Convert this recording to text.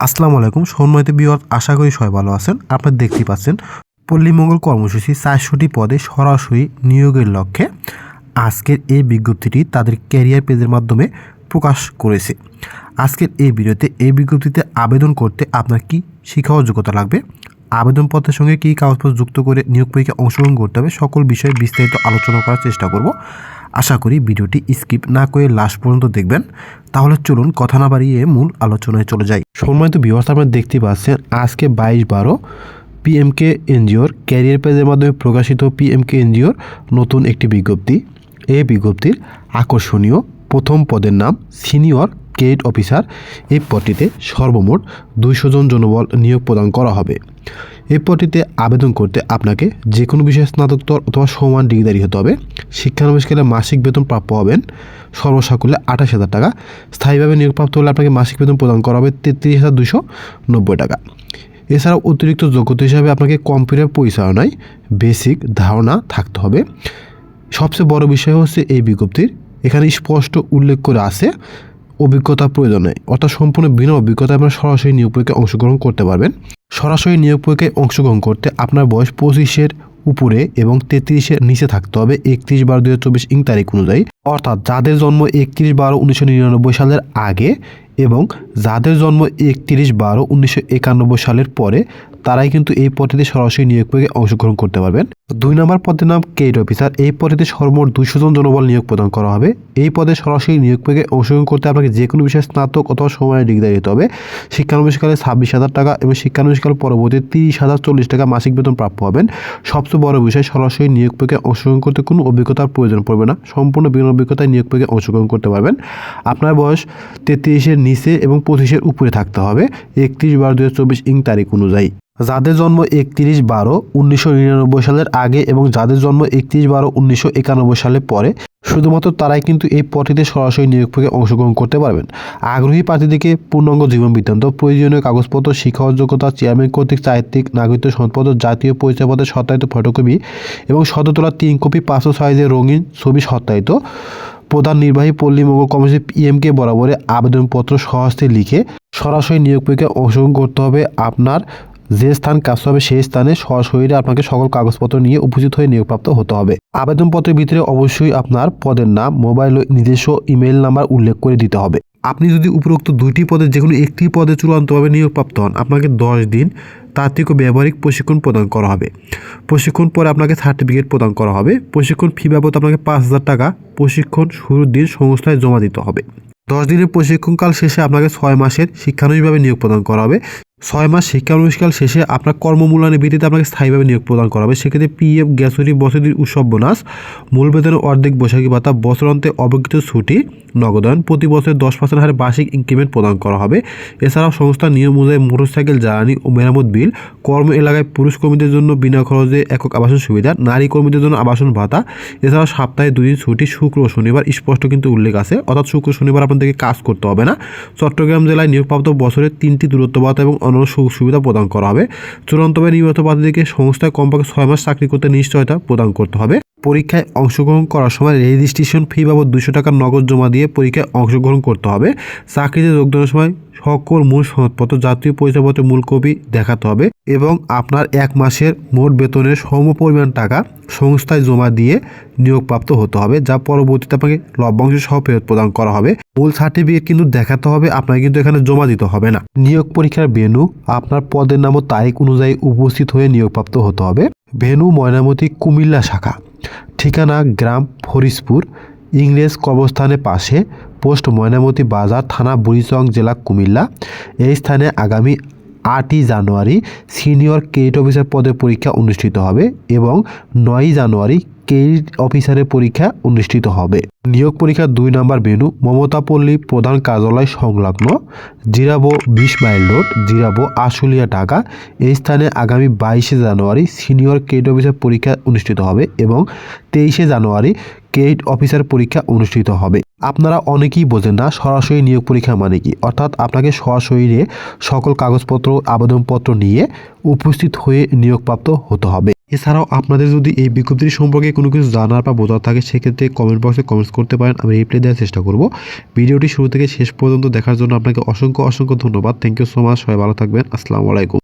আসসালামু আলাইকুম সম্মানিত বিহত আশা করি সবাই ভালো আছেন। আপনারা দেখতেই পাচ্ছেন পল্লীমঙ্গল কর্মসূচি চারশোটি পদে সরাসরি নিয়োগের লক্ষ্যে আজকের এই বিজ্ঞপ্তিটি তাদের ক্যারিয়ার পেজের মাধ্যমে প্রকাশ করেছে। আজকের এই ভিডিওতে এই বিজ্ঞপ্তিতে আবেদন করতে আপনার কি শিক্ষা ও যোগ্যতা লাগবে, আবেদনপত্রের সঙ্গে কী কাগজপত্র যুক্ত করে নিয়োগ পরীক্ষায় অংশগ্রহণ করতে হবে, সকল বিষয়ে বিস্তারিত আলোচনা করার চেষ্টা করব। আশা করি ভিডিওটি স্কিপ না করে লাস্ট পর্যন্ত দেখবেন। তাহলে চলুন কথা না বাড়িয়ে মূল আলোচনায় চলে যাই। সম্মানিত বিভাগ আপনারা দেখতে পাচ্ছেন আজকে বাইশ বারো পিএমকে এনজিওর ক্যারিয়ার পেজের মাধ্যমে প্রকাশিত পিএমকে এনজিওর নতুন একটি বিজ্ঞপ্তি। এই বিজ্ঞপ্তির আকর্ষণীয় প্রথম পদের নাম সিনিয়র ক্রেডিট অফিসার এই পদটিতে সর্বমোট দুইশো জন জনবল নিয়োগ প্রদান করা হবে। এই পদটিতে আবেদন করতে আপনাকে যে কোনো বিষয়ে স্নাতকোত্তর অথবা সমান ডিগ্রিদারি হতে হবে। শিক্ষানবিষ্কালে মাসিক বেতন প্রাপ্য হবেন। সর্বসাকুল্যে আঠাশ হাজার টাকা। স্থায়ীভাবে নিয়োগপ্রাপ্ত হলে আপনাকে মাসিক বেতন প্রদান করা হবে তেত্রিশ হাজার দুশো নব্বই টাকা। এছাড়াও অতিরিক্ত যোগ্যতা হিসাবে আপনাকে কম্পিউটার পরিচালনায় বেসিক ধারণা থাকতে হবে। সবচেয়ে বড় বিষয় হচ্ছে এই বিজ্ঞপ্তির। এখানে স্পষ্ট উল্লেখ করে আছে অভিজ্ঞতা প্রয়োজন নেই অর্থাৎ সম্পূর্ণ বিনা অভিজ্ঞতা আপনার সরাসরি নিয়োগ পরীক্ষায় অংশগ্রহণ করতে পারবেন। সরাসরি নিয়োগ পরীক্ষায় অংশগ্রহণ করতে আপনার বয়স পঁচিশের উপরে এবং তেত্রিশের নিচে থাকতে হবে একত্রিশ বারো দু হাজার চব্বিশ ইং তারিখ অনুযায়ী। অর্থাৎ যাদের জন্ম একত্রিশ বারো উনিশশো নিরানব্বই সালের আগে এবং যাদের জন্ম একত্রিশ বারো উনিশশো একানব্বই সালের পরে তারাই কিন্তু এই পদটিতে সরাসরি নিয়োগ পরীক্ষায় অংশগ্রহণ করতে পারবেন। দুই নম্বর পদের নাম কেড অফিসার এই পদটিতে সর্বমোট দুইশো জন জনবল নিয়োগ প্রদান করা হবে। এই পদে সরাসরি নিয়োগ পরীক্ষায় অংশগ্রহণ করতে আপনাকে যে কোনো বিষয়ে স্নাতক অথবা সময়ের ডিগ্রি দিতে হবে। শিক্ষানবিষ্কালে ছাব্বিশ হাজার টাকা এবং শিক্ষানবিষ্কাল পরবর্তী তিরিশ হাজার চল্লিশ টাকা মাসিক বেতন প্রাপ্য হবেন। সবচেয়ে বড় বিষয়, সরাসরি নিয়োগ পরীক্ষায় অংশগ্রহণ করতে কোনো অভিজ্ঞতার প্রয়োজন পড়বে না। সম্পূর্ণ বিনা অভিজ্ঞতায় নিয়োগ পরীক্ষায় অংশগ্রহণ করতে পারবেন। আপনার বয়স তেত্রিশের নিচে এবং পঁচিশের উপরে থাকতে হবে। একত্রিশ বারো দু হাজার চব্বিশ ইং তারিখ অনুযায়ী। যাদের জন্ম একত্রিশ বারো উনিশশো নিরানব্বই সালের আগে এবং যাদের জন্ম একত্রিশ বারো উনিশশো একানব্বই সালে পরে, শুধুমাত্র তারাই কিন্তু এই পদটিতে সরাসরি নিয়োগ পরীক্ষায় অংশগ্রহণ করতে পারবেন। আগ্রহী প্রার্থীদেরকে পূর্ণাঙ্গ জীবন বৃত্তান্ত, প্রয়োজনীয় কাগজপত্র, শিক্ষা যোগ্যতা, চেয়ারম্যান কর্তৃক চারিত্রিক নাগরিক সনদপত্র, জাতীয় পরিচয়পত্রের সত্যায়িত ফটোকপি এবং শততলা তিন কপি পাঁচশো সাইজের রঙিন ছবি সত্যায়িত। প্রধান নির্বাহী পল্লী মঙ্গল কমিশন পিএমকে বরাবরে আবেদনপত্র সহস্তে লিখে সরাসরি নিয়োগ পরীক্ষায় অংশগ্রহণ করতে হবে। আপনার যে স্থান কাজ হবে সেই স্থানে সরাসরি আপনাকে সকল কাগজপত্র নিয়ে উপস্থিত হয়ে নিয়োগপ্রাপ্ত হতে হবে। আবেদনপত্রের ভিতরে অবশ্যই আপনার পদের নাম, মোবাইল ও নিজস্ব ইমেল নাম্বার উল্লেখ করে দিতে হবে। আপনি যদি উপরোক্ত দুইটি পদে যে কোনো একটি পদে চূড়ান্তভাবে নিয়োগপ্রাপ্ত হন, আপনাকে দশ দিন তাত্ত্বিক ও ব্যবহারিক প্রশিক্ষণ প্রদান করা হবে। প্রশিক্ষণ পরে আপনাকে সার্টিফিকেট প্রদান করা হবে। প্রশিক্ষণ ফি বাবদ আপনাকে পাঁচ হাজার টাকা প্রশিক্ষণ শুরুর দিন সংস্থায় জমা দিতে হবে। দশ দিনের প্রশিক্ষণকাল শেষে আপনাকে ছয় মাসের শিক্ষানুষ্ঠানভাবে নিয়োগ প্রদান করা হবে। ছয় মাস শিক্ষা অনুষ্ঠান শেষে আপনার কর্মমূল্যায়নের ভিত্তিতে আপনাকে স্থায়ীভাবে নিয়োগ প্রদান করা হবে। সেক্ষেত্রে পি এফ গ্যাসরি বছরের উৎসব বোনাস, মূল বেতনের অর্ধেক বৈশাখী ভাতা, বছরান্তে অবকৃত ছুটি নগদায়ন প্রতি বছর দশ পার্সেন্ট হারে বার্ষিক ইনক্রিমেন্ট প্রদান করা হবে। এছাড়াও সংস্থার নিয়ম অনুযায়ী মোটরসাইকেল, জ্বালানি ও মেরামত বিল, কর্ম এলাকায় পুরুষ কর্মীদের জন্য বিনা খরচে একক আবাসন সুবিধা, নারী কর্মীদের জন্য আবাসন ভাতা, এছাড়াও সপ্তাহে দুদিন ছুটি, শুক্র ও শনিবার স্পষ্ট কিন্তু উল্লেখ আছে। অর্থাৎ শুক্র শনিবার আপনাদেরকে কাজ করতে হবে না। চট্টগ্রাম জেলায় নিয়োগপ্রাপ্ত বছরের তিনটি দূরত্ব ভাতা এবং অন্যান্য সুযোগ সুবিধা প্রদান করা হবে। চূড়ান্তভাবে নিয়মিত প্রার্থীদেরকে সংস্থায় কমপক্ষে ছয় মাস চাকরি করতে নিশ্চয়তা প্রদান করতে হবে। পরীক্ষায় অংশগ্রহণ করার সময় রেজিস্ট্রেশন ফি বাবদ দুশো টাকার নগদ জমা দিয়ে পরীক্ষায় অংশগ্রহণ করতে হবে। চাকরিতে যোগদানের সময় সকল মূল সনদপত্র, জাতীয় পরিচয়পত্রের মূল কপি দেখাতে হবে এবং আপনার এক মাসের মোট বেতনের সম পরিমাণ টাকা সংস্থায় জমা দিয়ে নিয়োগপ্রাপ্ত হতে হবে, যা পরবর্তীতে আপনাকে লভ্যাংশ সহ ফেরত প্রদান করা হবে। মূল সার্টিফিকেট কিন্তু দেখাতে হবে, আপনাকে কিন্তু এখানে জমা দিতে হবে না। নিয়োগ পরীক্ষার ভেনু আপনার পদের নাম ও তারিখ অনুযায়ী উপস্থিত হয়ে নিয়োগপ্রাপ্ত হতে হবে। ভেনু ময়নামতি কুমিল্লা শাখা। ঠিকানা গ্রাম হরিশপুর ইংরেজ কবরস্থানের পাশে পোস্ট ময়নামতি বাজার থানা বুড়িচং জেলা কুমিল্লা। এই স্থানে আগামী আটই জানুয়ারি সিনিয়র ক্রেডিট অফিসার পদের পরীক্ষা অনুষ্ঠিত হবে এবং নয়ই জানুয়ারি ক্রেডিট অফিসারের পরীক্ষা অনুষ্ঠিত হবে। নিয়োগ পরীক্ষার দুই নম্বর ভেনু মমতাপল্লী প্রধান কার্যালয় সংলগ্ন জিরাবো বিশ মাইল রোড, জিরাবো আশুলিয়া ঢাকা। এই স্থানে আগামী বাইশে জানুয়ারি সিনিয়র ক্রেডিট অফিসার পরীক্ষা অনুষ্ঠিত হবে এবং তেইশে জানুয়ারি ক্রেডিট অফিসার পরীক্ষা অনুষ্ঠিত হবে। আপনারা অনেকেই বোঝেন না সরাসরি নিয়োগ পরীক্ষা মানে কি। অর্থাৎ আপনাকে সরাসরি সকল কাগজপত্র, আবেদনপত্র নিয়ে উপস্থিত হয়ে নিয়োগপ্রাপ্ত হতে হবে। এছাড়াও আপনাদের যদি এই বিজ্ঞপ্তিটি সম্পর্কে কোনো কিছু জানার বা বোঝার থাকে, সেক্ষেত্রে কমেন্ট বক্সে কমেন্টস করতে পারেন, আমি রিপ্লাই দেওয়ার চেষ্টা করব। ভিডিওটি শুরু থেকে শেষ পর্যন্ত দেখার জন্য আপনাকে অসংখ্য অসংখ্য ধন্যবাদ। থ্যাংক ইউ সো মাচ সবাই ভালো থাকবেন। আসসালামু আলাইকুম।